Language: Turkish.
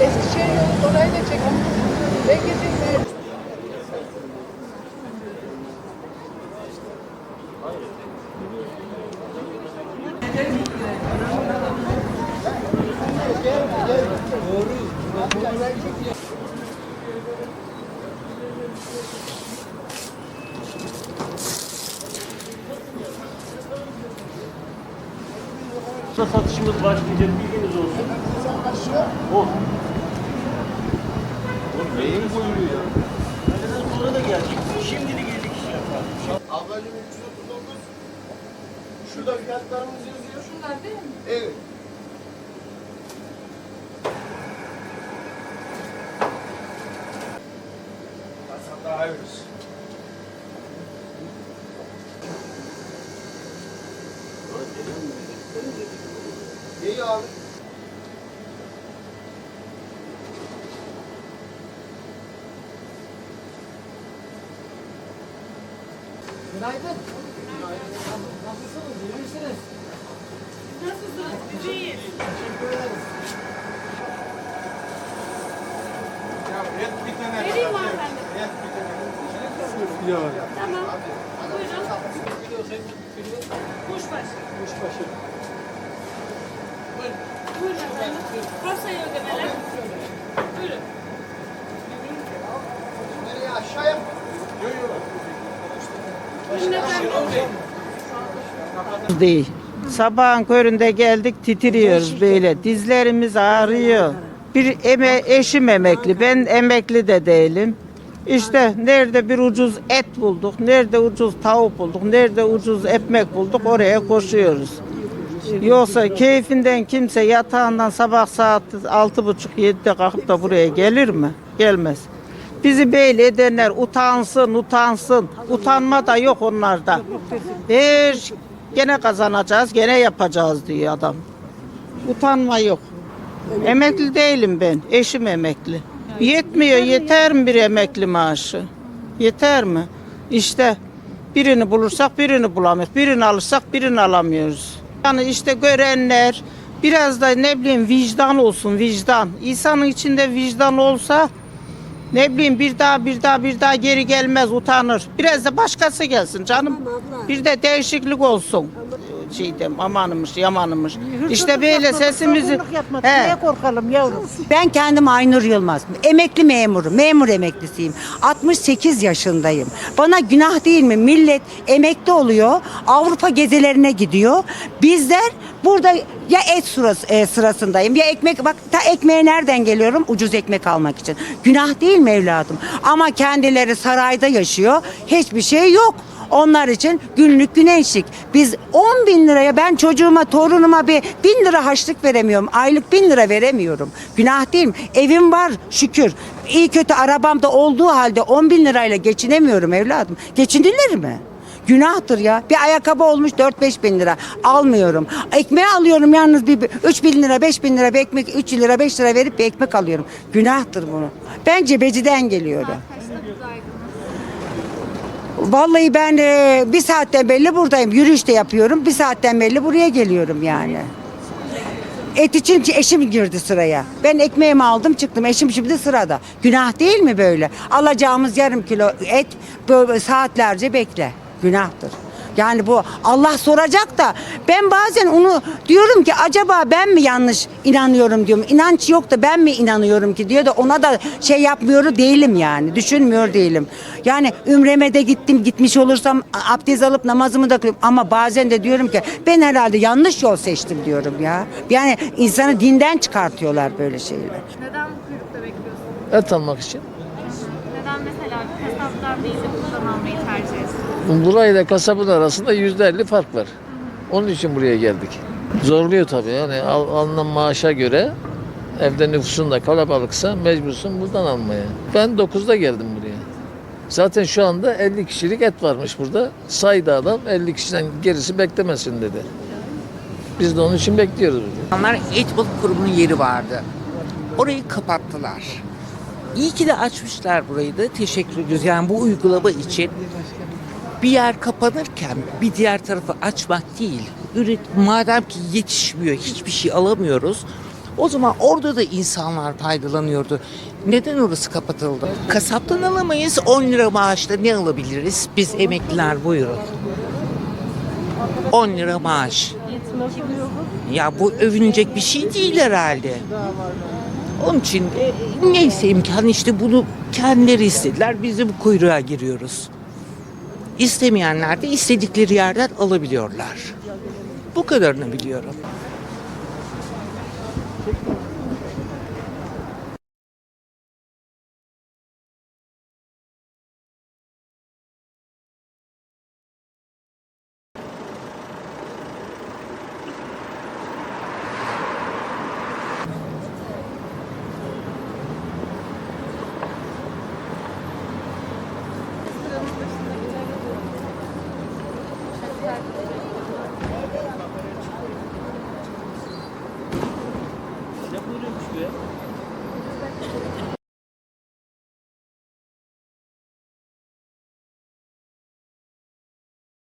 Eskişehir yolu orayı da çek. Ben gideyim. satışımız başlayacak bilginiz olsun. O. Neyin buyuruyor ya? Öğleden sonra da gelecek. Şimdilik 50 kişi yapar. Ablacığım 339. Şurada fiyatlarımız yazıyor. Şunlar değil mi? Evet. Hasan daha iyisi. İyi abi. Günaydın. Nasılsınız? İyi misiniz? Ya et bir tane. Vereyim mi hanımefendi? Et bir tane. Tamam. Buyurun. Kuşbaşı. Kuşbaşı. Buyurun efendim. Değil. Sabahın köründe geldik titriyoruz böyle. Dizlerimiz ağrıyor. Bir eme, eşim emekli. Ben emekli de değilim. İşte nerede bir ucuz et bulduk, nerede ucuz tavuk bulduk, nerede ucuz ekmek bulduk oraya koşuyoruz. Yoksa keyfinden kimse yatağından sabah saat altı buçuk yedide kalkıp da buraya gelir mi? Gelmez. Bizi böyle edenler utansın, utansın. Utanma da yok onlarda. Her gene kazanacağız, gene yapacağız diyor adam. Utanma yok. Emekli değilim ben. Eşim emekli. Yetmiyor. Yeter mi bir emekli maaşı? Yeter mi? İşte birini bulursak birini bulamıyoruz. Birini alırsak birini alamıyoruz. Yani işte görenler biraz da ne bileyim vicdan olsun vicdan. İnsanın içinde vicdan olsa ne bileyim bir daha bir daha bir daha geri gelmez utanır. Biraz da başkası gelsin canım. Bir de değişiklik olsun. Şeydem amanımış yamanımış. İşte böyle sesimizi he, korkalım yavrum? Ben kendim Aynur Yılmaz. Emekli memurum. Memur emeklisiyim. 68 yaşındayım. Bana günah değil mi? Millet emekli oluyor. Avrupa gezilerine gidiyor. Bizler burada ya et sırası, e, sırasındayım ya ekmek bak ta ekmeğe nereden geliyorum ucuz ekmek almak için günah değil mi evladım ama kendileri sarayda yaşıyor hiçbir şey yok onlar için günlük güneşlik. Biz 10 bin liraya ben çocuğuma, torunuma bir bin lira harçlık veremiyorum. Aylık bin lira veremiyorum. Günah değil mi? Evim var şükür. İyi kötü arabam da olduğu halde 10 bin lirayla geçinemiyorum evladım. Geçinilir mi? Günahtır ya. Bir ayakkabı olmuş 4-5 bin lira. Almıyorum. Ekmeği alıyorum yalnız bir 3 bin lira 5 bin lira bir ekmek 3 lira 5 lira verip bir ekmek alıyorum. Günahtır bunu. Ben cebeciden geliyorum. Vallahi ben e, bir saatten belli buradayım. Yürüyüş de yapıyorum. Bir saatten belli buraya geliyorum yani. Et için eşim girdi sıraya. Ben ekmeğimi aldım çıktım. Eşim şimdi sırada. Günah değil mi böyle? Alacağımız yarım kilo et böyle saatlerce bekle. Günahtır. Yani bu Allah soracak da ben bazen onu diyorum ki acaba ben mi yanlış inanıyorum diyorum. İnanç yok da ben mi inanıyorum ki diyor da ona da şey yapmıyor değilim yani. Düşünmüyor değilim. Yani ümreme de gittim gitmiş olursam abdest alıp namazımı da kılıyorum. Ama bazen de diyorum ki ben herhalde yanlış yol seçtim diyorum ya. Yani insanı dinden çıkartıyorlar böyle şeyler. Neden bu kuyrukta bekliyorsunuz? Et almak için. Kasaptan değil de buradan almayı tercih ediyorsunuz? Burayla kasabın arasında yüzde elli fark var. Onun için buraya geldik. Zorluyor tabii yani al, alınan maaşa göre evde nüfusun da kalabalıksa mecbursun buradan almaya. Ben 9'da geldim buraya. Zaten şu anda 50 kişilik et varmış burada. Saydı adam 50 kişiden gerisi beklemesin dedi. Biz de onun için bekliyoruz. Onlar et balık kurumunun yeri vardı. Orayı kapattılar. İyi ki de açmışlar burayı da. Teşekkür ediyoruz. Yani bu uygulama için bir yer kapanırken bir diğer tarafı açmak değil. üret madem ki yetişmiyor, hiçbir şey alamıyoruz. O zaman orada da insanlar faydalanıyordu. Neden orası kapatıldı? Kasaptan alamayız, 10 lira maaşla ne alabiliriz? Biz emekliler buyurun. 10 lira maaş. Ya bu övünecek bir şey değil herhalde. Onun için de neyse imkan işte bunu kendileri istediler. Biz de bu kuyruğa giriyoruz. İstemeyenler de istedikleri yerden alabiliyorlar. Bu kadarını biliyorum. 왜?